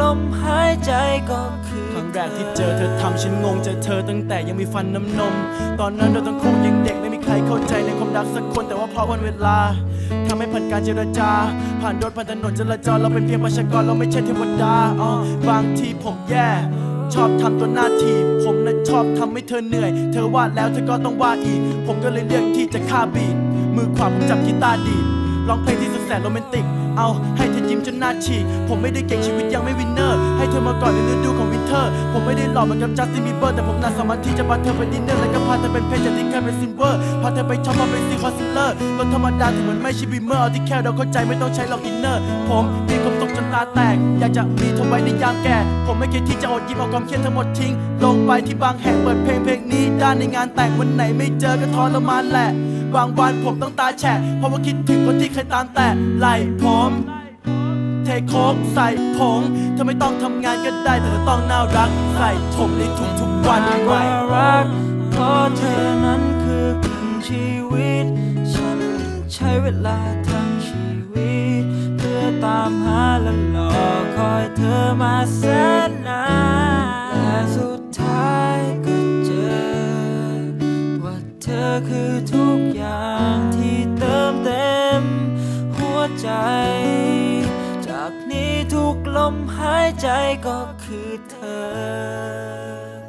ลมหายใจก็คือครั้งแรกที่เจอเธอทำฉันงงเจอเธอตั้งแต่ยังมีฟันน้ำนม ตอนนั้นเราทั้งคู่ยังเด็กไม่มีใครเข้าใจในความรักสักคนแต่ว่าเพราะวันเวลาทำให้ผ่านการเจรจา ผ่านรถผ่านถนนจราจรเราเป็นเพียงประชากรเราไม่ใช่เทวดาอ๋อบางทีผมแย่ ชอบทำตัวหน้าที ผมน่ะชอบทำให้เธอเหนื่อย เธอว่าแล้วเธอก็ต้องว่าอีก ผมก็เลยเลือกที่จะฆ่าบีทมือขวาผมจับกีตาร์ดีด ร้องเพลงที่สุดแสนโรแมนติก เอาให้เธอยิ้มจนหน้าฉีก ผมไม่ได้เก่งชีวิตยังไม่วินเนอร์ ให้เธอมาก่อนในฤดูของวินเทอร์ ผมไม่ได้หล่อเหมือนกับจัสตินบีเบอร์แต่ผมน่าสามารถที่จะพาเธอไปดินเนอร์และก็พาเธอเป็นเพชรจากที่เคยเป็นซิลเวอร์ พาเธอไปช็อปมาเป็นซีคอนซิลเลอร์รถธรรมดาถึงมันไม่ใช่บีเมอร์เอาที่แค่เราเข้าใจไม่ต้องใช้หรอกอินเนอร์ ผมมีความตกจนตาแตก อยากจะมีเธอไว้ในยามแก่ ผมไม่เคยที่จะอดยิ้มเอาความเครียดทั้งหมดทิ้ง ลงไปที่บางแห่งเปิดเพลงเพลงนี้ด้านในงานแต่งวันไหนไม่เจอก็ทรมานแหละ บางวันผมต้องตาแฉะเพราะว่าคิดถึงคนที่เคยตามแต่ไหลผมเทโคกใส่ผงเธอไม่ต้องทำงานก็ได้แต่เธอต้องน่ารักใส่ผมในทุกๆวันไว้ว่ารักเพราะเธอนั้นคือครึ่งชีวิต ฉันใช้เวลาทั้งชีวิต เพื่อตามหาและรอคอยเธอมาแสนนานและสุด อคือทุกอย่างที่เติมเต็ม หัวใจ จากนี้ทุกลมหายใจก็คือเธอ